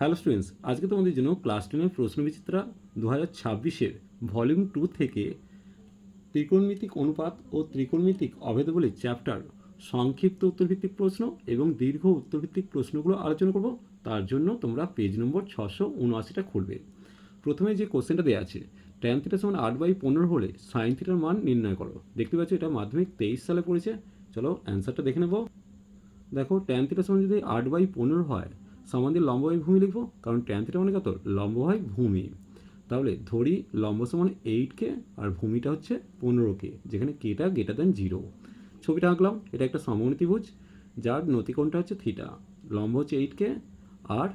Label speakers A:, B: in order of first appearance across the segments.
A: Hello students আজকে তোমাদের জন্য ক্লাস টেনের প্রশ্নবিচিত্রা দু হাজার ছাব্বিশের ভলিউম টু থেকে ত্রিকোণমিতিক অনুপাত ও ত্রিকোণমিতিক অভেদবলী চ্যাপ্টার সংক্ষিপ্ত উত্তরভিত্তিক প্রশ্ন এবং দীর্ঘ উত্তরভিত্তিক প্রশ্নগুলো আলোচনা করব। তার জন্য তোমরা পেজ নম্বর ছশো উনআশিটা খুলবে। প্রথমে যে কোশ্চেনটা দেওয়া আছে ট্যান থিটার সমান আট বাই পনেরো হলে সাইন থিটার মান নির্ণয় করো। দেখতে পাচ্ছ এটা মাধ্যমিক তেইশ সালে পড়েছে। চলো অ্যান্সারটা দেখে নেব। দেখো ট্যান থিটার সমান যদি আট বাই পনেরো হয় সমান দিয়ে লম্ব বাই ভূমি লিখব? কারণ ট্যান থিটা মানে কত? লম্ব হয় ভূমি। তাহলে ধরি লম্ব সমান এইট কে আর ভূমিটা হচ্ছে পনেরো কে যেখানে কেটা গেটার দেন জিরো ছবিটা আঁকলাম, এটা একটা ত্রিভুজ যার নতিকোণটা হচ্ছে থিটা লম্ব হচ্ছে এইট কে আর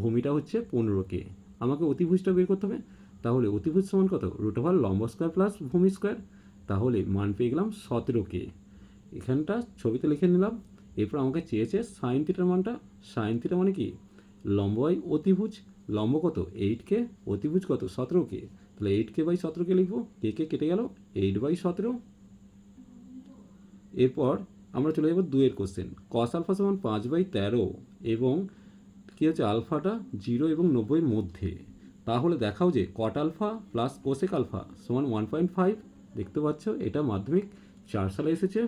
A: ভূমিটা হচ্ছে পনেরো কে আমাকে অতিভুজটা বের করতে হবে। তাহলে অতিভুজ সমান কত? রুট ওভার লম্ব স্কোয়ার প্লাস ভূমি স্কোয়ার তাহলে মান পেয়ে গেলাম সতেরো কে এখানটা ছবিতে লিখে নিলাম এরপর আমাকে চেয়েছে সাইন থিটার মানটা। সাইন থিটা মানে কি? লম্ব বাই অতিভুজ। লম্ব কত? Eight K. অতিভুজ কত? সতেরো কে। তাহলে এইট কে বাই সতেরো কে লিখব। কে কে কেটে গেল? এইট বাই সতেরো। এরপর আমরা চলে যাব দুয়ের কোশ্চেন কস আলফা সমান পাঁচ বাই তেরো এবং কী হচ্ছে? আলফাটা জিরো এবং নব্বইয়ের মধ্যে। তাহলে দেখাও যে cot alpha plus cosec alpha সমান ওয়ান পয়েন্ট ফাইভ দেখতে পাচ্ছ? এটা মাধ্যমিক। চার সালে এসেছে।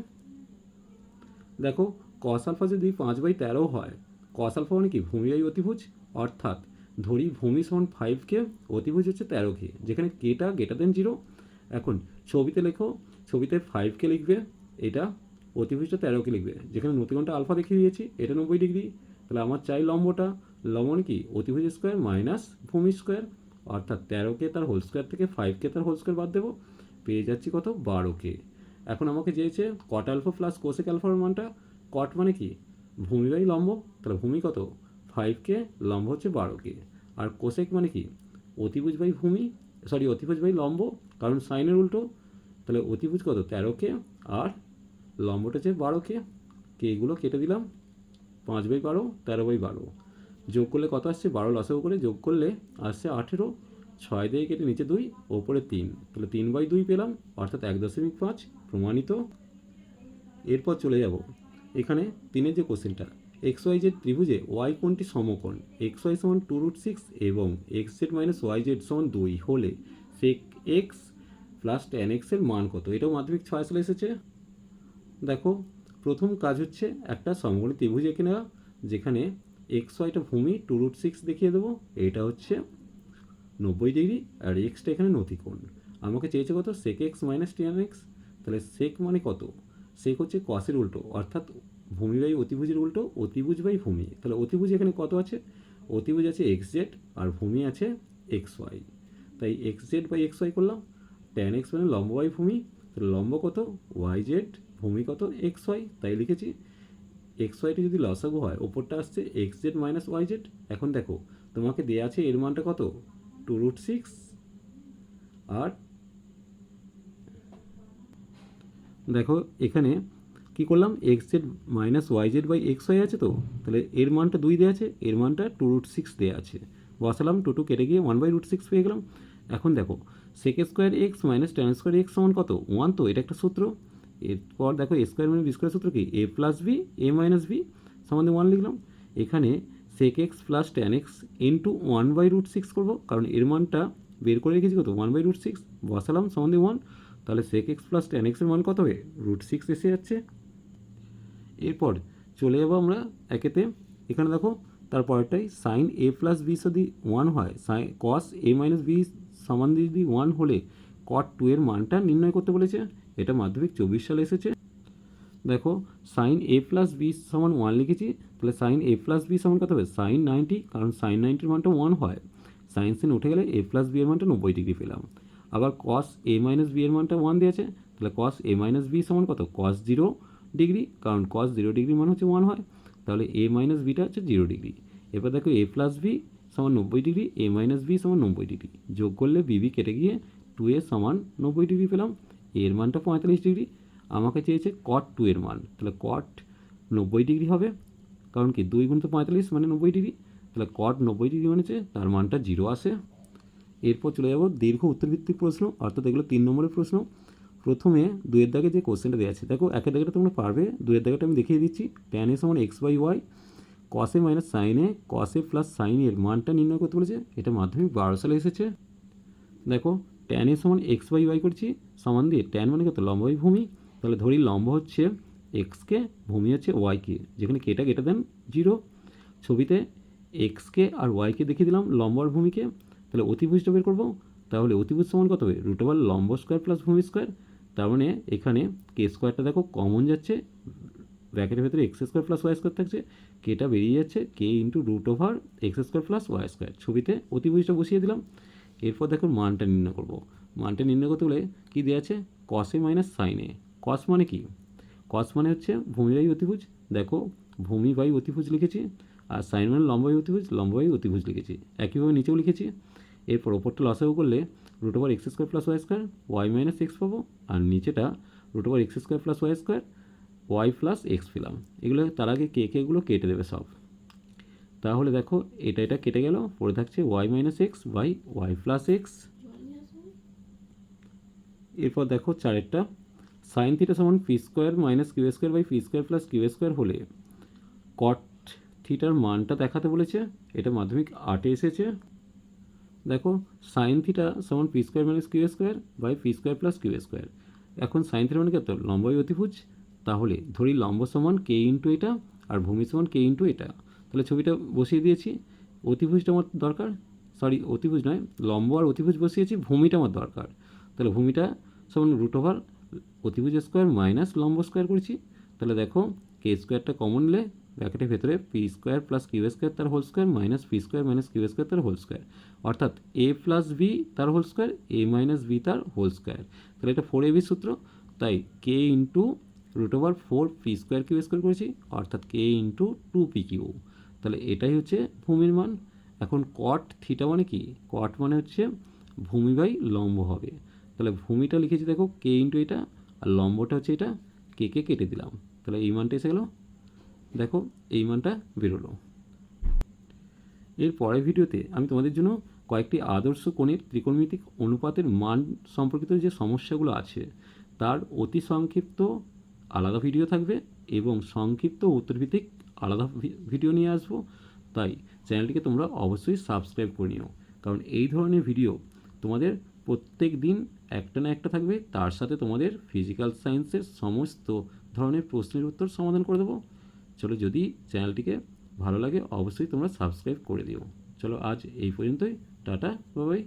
A: দেখো কস আলফা যদি পাঁচ বাই তেরো হয়। কস আলফা মানে কি? ভূমি বাই অতিভুজ? অর্থাৎ ধরি ভূমি সমান ফাইভকে অতিভুজ হচ্ছে তেরোকে যেখানে কেটা গেটার দেন জিরো এখন ছবিতে লেখো, ছবিতে ফাইভকে লিখবে, এটা অতিভুজটা তেরোকে লিখবে। যেখানে নতিকোণটা আলফা দেখিয়ে দিয়েছি, এটা নব্বই ডিগ্রি তাহলে আমার চাই লম্বটা। লম্ব মানে কি? অতিভুজ স্কোয়ার মাইনাস ভূমি স্কোয়ার অর্থাৎ তেরোকে তার হোল স্কোয়ার থেকে ফাইভকে তার হোল স্কোয়ার বাদ দেবো। পেয়ে যাচ্ছি কত? বারোকে এখন আমাকে চেয়েছে কট আলফা প্লাস কোসেক আলফার মানটা। কট মানে কি? ভূমি বাই লম্ব, তাহলে ভূমি কত? ফাইভ কে লম্ব হচ্ছে বারো কে। আর কোসেক মানে কি? অতিভুজ বাই ভূমি সরি অতিভুজ বাই লম্ব, কারণ সাইনের উল্টো, তাহলে অতিভুজ কত? তেরো কে। আর লম্বটা হচ্ছে বারো কে। এগুলো কেটে দিলাম, পাঁচ বাই বারো, তেরো বাই বারো। যোগ করলে কত আসছে? বারো লসেও করে যোগ করলে আসছে আঠেরো। ছয় দিয়ে কেটে নিচে দুই, ওপরে তিন। তাহলে তিন বাই দুই পেলাম, অর্থাৎ এক দশমিক পাঁচ, প্রমাণিত। এরপর চলে যাব। এখানে তিনের যে কোশ্চেনটা এক্স ওয়াই জেড ত্রিভুজে ওয়াই কোনটি সমকোণ? এক্স ওয়াই সমান টু রুট সিক্স এবং X Z minus Y Z সমান দুই হলে সেক এক্স প্লাস টেন এক্সের মান কত? এটাও মাধ্যমিক ছয় সালে এসেছে। দেখো, প্রথম কাজ হচ্ছে একটা সমকোণী ত্রিভুজ এঁকে নেওয়া, যেখানে এক্স ওয়াইটা ভূমি টু রুট সিক্স দেখিয়ে দেবো। এটা হচ্ছে নব্বই ডিগ্রি আর এক্সটা এখানে নতিকোণ আমাকে চেয়েছে কত? Sec X minus tan X তাহলে সেক মানে কত? সেক হচ্ছে কসের উল্টো। অর্থাৎ ভূমি বাই অতিভুজের উল্টো অতিভুজ বাই ভূমি। তাহলে অতিভুজ এখানে কত আছে? অতিভুজ আছে এক্স জেড আর ভূমি আছে এক্স ওয়াই তাই X Z by X Y করলাম। টেন এক্স মানে লম্ব বাই ভূমি। তাহলে লম্ব কত? ওয়াই জেড ভূমি কত? এক্স ওয়াই তাই লিখেছি এক্স ওয়াইটি যদি লসাগু হয়, ওপরটা আসছে X Z minus Y Z এখন দেখো, তোমাকে দেওয়া আছে এর মানটা কত? টু রুট সিক্স আর দেখো, এখানে কি করলাম? X Z minus Y Z by X Y আছে তো? তাহলে এর মানটা দুই দেওয়া আছে, এর মানটা টু রুট সিক্স দেওয়া আছে। বসালাম টু টু কেটে গিয়ে ওয়ান বাই রুট সিক্স পেয়ে গেলাম। এখন দেখো sec square X minus tan square X সমান কত? ওয়ান তো, এটা একটা সূত্র। এরপর দেখো এ স্কোয়ার মানে বি স্কোয়ার সূত্র কি? A plus B A minus B সমানে ওয়ান লিখলাম। এখানে sec X plus tan X into one by root six করব, কারণ এর মানটা বের করে রেখেছি কত? ওয়ান বাই রুট সিক্স বসালাম, সমানে ওয়ান তাহলে সেক এক্স প্লাস টেন এক্সের মান কত হবে? রুট সিক্স এসে যাচ্ছে। এরপর চলে যাব আমরা একেতে। এখানে দেখো তারপরটাই সাইন এ প্লাস বি যদি ওয়ান হয়। Sine cos A minus B সমান যদি ওয়ান হলে কট টু এর মানটা নির্ণয় করতে বলেছে। এটা মাধ্যমিক চব্বিশ সালে এসেছে। দেখো সাইন এ প্লাস বি সমান ওয়ান লিখেছি, তাহলে সাইন এ প্লাস বি সমান কত হবে? সাইন নাইনটি কারণ সাইন নাইনটির মানটা ওয়ান হয়। সাইন সিন উঠে গেলে এ প্লাস বি এর মানটা নব্বই ডিগ্রি পেলাম। আবার কস এ মাইনাস বি এর মানটা ওয়ান দিয়েছে, তাহলে কস এ মাইনাস বি সমান কত? কস জিরো ডিগ্রি কারণ কস জিরো ডিগ্রি মান হচ্ছে ওয়ান হয়, তাহলে এ মাইনাস বিটা হচ্ছে জিরো ডিগ্রি এবার দেখো এ প্লাস বি সমান নব্বই ডিগ্রি এ মাইনাস বি সমান নব্বই ডিগ্রি যোগ করলে বিবি কেটে গিয়ে টু এ সমান নব্বই ডিগ্রি পেলাম এর মানটা পঁয়তাল্লিশ ডিগ্রি আমাকে চেয়েছে কট টু এর মান, তাহলে কট নব্বই ডিগ্রি হবে, কারণ কি? দুই গুণ তো পঁয়তাল্লিশ মানে নব্বই ডিগ্রি তাহলে কট নব্বই ডিগ্রি মানেছে তার মানটা জিরো আসে। এরপর চলে যাব দীর্ঘ উত্তরভিত্তিক প্রশ্ন, অর্থাৎ এগুলো তিন নম্বরের প্রশ্ন। প্রথমে দুয়ের দাগে যে কোশ্চেনটা দেওয়া আছে, দেখো একের দাগেটা তোমরা পারবে দুয়ের দাগেটা আমি দেখিয়ে দিচ্ছি। ট্যান এ সমান এক্স বাই ওয়াই কসে মাইনাস সাইনে কসে প্লাস সাইনের মানটা নির্ণয় করতে বলেছে, এটা মাধ্যমিক বারো সালে এসেছে। দেখো ট্যান এ সমান এক্স বাই ওয়াই করছি, সমান দিয়ে ট্যান মানে কত? লম্ব ভূমি। তাহলে ধরি লম্ব হচ্ছে এক্সকে ভূমি হচ্ছে ওয়াইকে যেখানে কেটা কেটে দেন জিরো ছবিতে এক্সকে আর ওয়াইকে দেখিয়ে দিলাম লম্ব আর ভূমিকে। তাহলে অতিভুজটা বের করব। তাহলে অতিভুজ সমান কত হবে? রুট ওভার লম্ব স্কোয়ার প্লাস ভূমি স্কোয়ার তার মানে এখানে কে স্কোয়ারটা দেখো কমন যাচ্ছে। ব্র্যাকেটের ভেতরে X square plus Y square থাকছে। কেটা বেরিয়ে যাচ্ছে K into root over X square plus Y square ছবিতে অতিভুজটা বসিয়ে দিলাম। এরপর দেখো মানটা নির্ণয় করব। মানটা নির্ণয় করতে হলে কী দেওয়া আছে? কসে মাইনাস সাইনে কস মানে কি? কস মানে হচ্ছে ভূমি বাই অতিভুজ। দেখো ভূমি বাই অতিভুজ লিখেছি। আর সাইন মানে লম্ব বাই অতিভুজ। লম্ব বাই অতিভুজ লিখেছি। একইভাবে নিচেও লিখেছি। এরপর ওপরটা লসাগু করলে root over X square plus Y square Y minus X পাবো, আর নিচেটা root over X square plus Y square Y plus X পেলাম। এগুলো তার আগে কে কেগুলো কেটে দেবে সব। তাহলে দেখো, এটা এটা কেটে গেল পড়ে থাকছে Y minus X by Y plus X এরপর দেখো চারেরটা সাইন থিটা সমান P square minus Q square by P square plus Q square হলে কট থিটার মানটা দেখাতে বলেছে, এটা মাধ্যমিক আটে এসেছে। দেখো সাইন থিটা সমান P square minus Q square by P square plus Q square এখন সাইন থিটা মানে কত লম্বাই অতিভুজ। তাহলে ধরি লম্ব সমান কে ইন্টু এটা আর ভূমি সমান কে ইন্টু এটা তাহলে ছবিটা বসিয়ে দিয়েছি। অতিভুজটা আমার দরকার। সরি অতিভুজ নয়, লম্ব আর অতিভুজ বসিয়েছি, ভূমিটা আমার দরকার। তাহলে ভূমিটা সমান রুট ওভার অতিভুজ স্কোয়ার মাইনাস লম্ব স্কোয়ার করেছি। তাহলে দেখো কে স্কোয়ারটা কমন নিলে ব্র্যাকেটের ভেতরে P square plus Q square তার whole square minus P square minus Q square তার হোল স্কোয়ার অর্থাৎ এ প্লাস বি তার whole square A minus B তার হোল স্কোয়ার তাহলে এটা ফোর এ বি সূত্র, তাই K into root over four P square Q square করেছি, অর্থাৎ K into two P Q তাহলে এটাই হচ্ছে ভূমির মান। এখন কট থিটা মানে কি? কট মানে হচ্ছে ভূমি বাই লম্ব হবে। তাহলে ভূমিটা লিখেছি দেখো কে ইন্টু এটা, আর লম্বটা হচ্ছে এটা কে কে কেটে দিলাম। তাহলে এই মানটা এসে গেলো দেখো, এই মানটা বেরোলো। এর পরের ভিডিওতে আমি তোমাদের জন্য কয়েকটি আদর্শ কোণের ত্রিকোণমিতিক অনুপাতের মান সম্পর্কিত যে সমস্যাগুলো আছে, তার অতি সংক্ষিপ্ত আলাদা ভিডিও থাকবে এবং সংক্ষিপ্ত উত্তরভিত্তিক আলাদা ভিডিও নিয়ে আসব। তাই চ্যানেলটিকে তোমরা অবশ্যই সাবস্ক্রাইব করে নিও। কারণ এই ধরনের ভিডিও তোমাদের প্রত্যেক দিন একটা না একটা থাকবে। তার সাথে তোমাদের ফিজিক্যাল সায়েন্সের সমস্ত ধরনের প্রশ্নের উত্তর সমাধান করে দেবো। চলো যদি চ্যানেলটিকে ভালো লাগে, অবশ্যই তোমরা সাবস্ক্রাইব করে দিও। চলো আজ এই পর্যন্তই। টাটা বাবাই